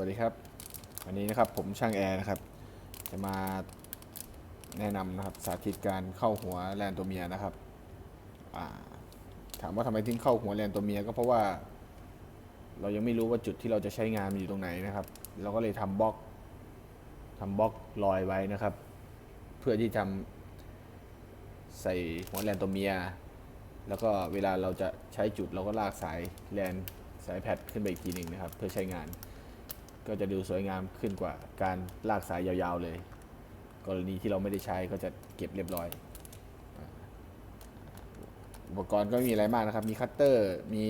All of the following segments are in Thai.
วัสดีครับ วันนี้นะครับผมช่างแอร์นะครับ จะมาแนะนำนะครับสาธิตการเข้าหัวแลนตัวเมียนะครับาถามว่าทำไมถึงเข้าหัวแลนตัวเมียก็เพราะว่า เรายังไม่รู้ว่าจุดที่เราจะใช้งานมันอยู่ตรงไหนนะครับ เราก็เลยทำบล็อกทำบล็อกลอยไว้นะครับ เพื่อที่ทำใส่หัวแลนตัวเมีย แล้วก็เวลาเราจะใช้จุดเราก็ลากสายแลนสายแพดขึ้นไปอีกทีหนึ่งนะครับ เพื่อใช้งาน ก็จะดูสวยงามขึ้นกว่าการลากสายยาวๆเลย กรณีที่เราไม่ได้ใช้ก็จะเก็บเรียบร้อย อุปกรณ์ก็ไม่มีอะไรมากนะครับ มีคัตเตอร์ มี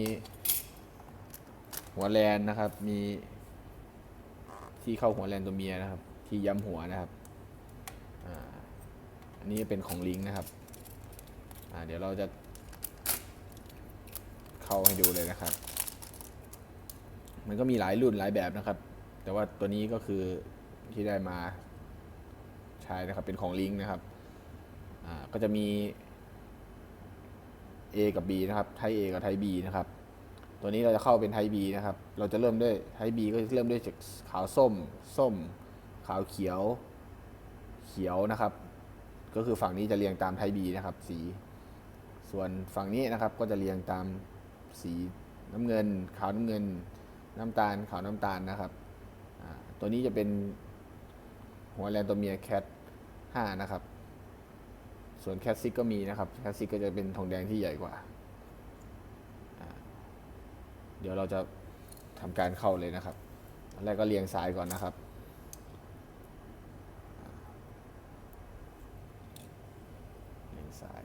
หัวแลนนะครับ มีที่เข้าหัวแลนตัวเมียนะครับ ที่ย้ำหัวนะครับอันนี้เป็นของลิงก์นะครับ เดี๋ยวเราจะเข้าให้ดูเลยนะครับ มันก็มีหลายรุ่นหลายแบบนะครับ แต่ว่าตัวนี้ก็คือที่ได้มาใช้นะครับ เป็นของลิงก์นะครับ อ่า ก็จะมี A กับ B นะครับ ไทย A กับไทย B นะครับ ตัวนี้เราจะเข้าเป็นไทย B นะครับ เราจะเริ่มด้วยไทย B ก็เริ่มด้วยจากขาวส้ม ส้ม ขาวเขียว เขียวนะครับ ก็คือฝั่งนี้จะเรียงตามไทย B นะครับ สี ส่วนฝั่งนี้นะครับ ก็จะเรียงตามสีน้ำเงิน ขาวน้ำเงิน น้ำตาล ขาวน้ำตาลนะครับ ตัวนี้จะเป็นหัวแลนตัวเมียแคท5นะครับ ส่วนแคทซิกก็มีนะครับ แคทซิกก็จะเป็นทองแดงที่ใหญ่กว่า เดี๋ยวเราจะทำการเข้าเลยนะครับอันแรกก็เรียงสายก่อนนะครับเรียงสาย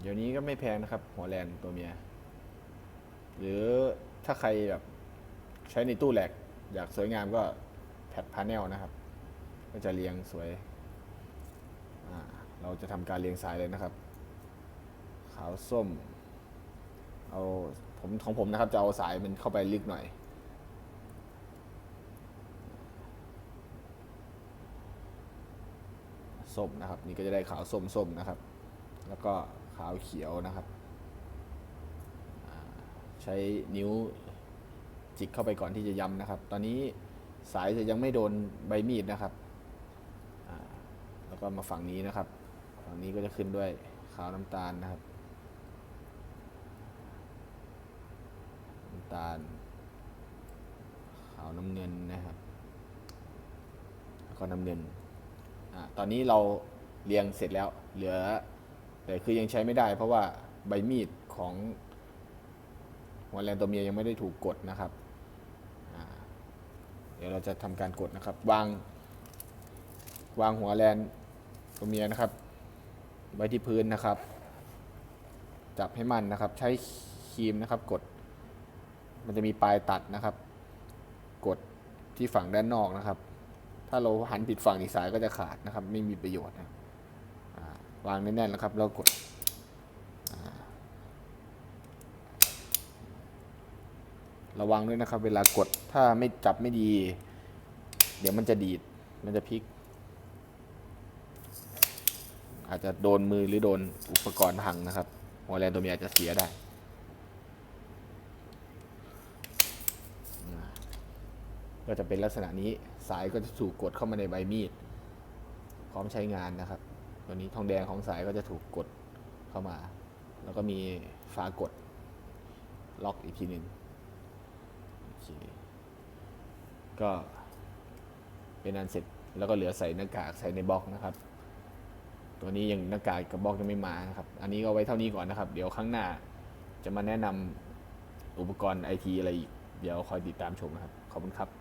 เดี๋ยวนี้ก็ไม่แพงนะครับ หัวแลนตัวเมีย หรือถ้าใครแบบใช้ในตู้แหลก อยากสวยงามก็แพดพาเนลนะครับ ก็จะเรียงสวย เราจะทำการเรียงสายเลยนะครับ ขาวส้ม เอาผมของผมนะครับ จะเอาสายมันเข้าไปลึกหน่อยส้มนะครับ นี่ก็จะได้ขาวส้มส้มนะครับ แล้วก็าวเขียวนะครับ ใช้นิ้วจิกเข้าไปก่อนที่จะย้ำนะครับ ตอนนี้สายจะยังไม่โดนใบมีดนะครับ แล้วก็มาฝั่งนี้นะครับ ฝั่งนี้ก็จะขึ้นด้วยขาวน้ำตาลนะครับน้ำตาล ขาวน้ำเงินนะครับ แล้วก็น้ำเงินอตอนนี้เราเรียงเสร็จแล้วเหลือ แต่คือยังใช้ไม่ได้ เพราะว่าใบมีดของหัวแลนตัวเมียยังไม่ได้ถูกกดนะครับเดี๋ยวเราจะทำการกดนะครับ วาง วางหัวแลนตัวเมียนะครับ ไว้ที่พื้นนะครับ จับให้มันนะครับ ใช้ครีมนะครับกด มันจะมีปลายตัดนะครับ กดที่ฝั่งด้านนอกนะครับ ถ้าเราหันผิดฝั่งอีกสายก็จะขาดนะครับ ไม่มีประโยชน์นะ วางแน่นๆนะครับ แล้วกดระวังด้วยนะครับ เวลากดถ้าไม่จับไม่ดี เดี๋ยวมันจะดีดมันจะพลิก อาจจะโดนมือหรือโดนอุปกรณ์พังนะครับหัวแลนตัวเมียอาจจะเสียได้ก็จะเป็นลักษณะนี้สายก็จะถูกกดเข้ามาในใบมีด พร้อมใช้งานนะครับ ตัวนี้ทองแดงของสายก็จะถูกกดเข้ามา แล้วก็มีฝากดล็อกอีกทีหนึ่งโอเคก็เป็นอันเสร็จแล้วก็เหลือใส่หน้ากากใส่ในบล็อกนะครับ ตัวนี้ยังหน้ากากกับบล็อกยังไม่มานะครับ อันนี้ก็ไว้เท่านี้ก่อนนะครับ เดี๋ยวครั้งหน้าจะมาแนะนำอุปกรณ์ไอทีอะไรอีก เดี๋ยวคอยติดตามชมนะครับ ขอบคุณครับ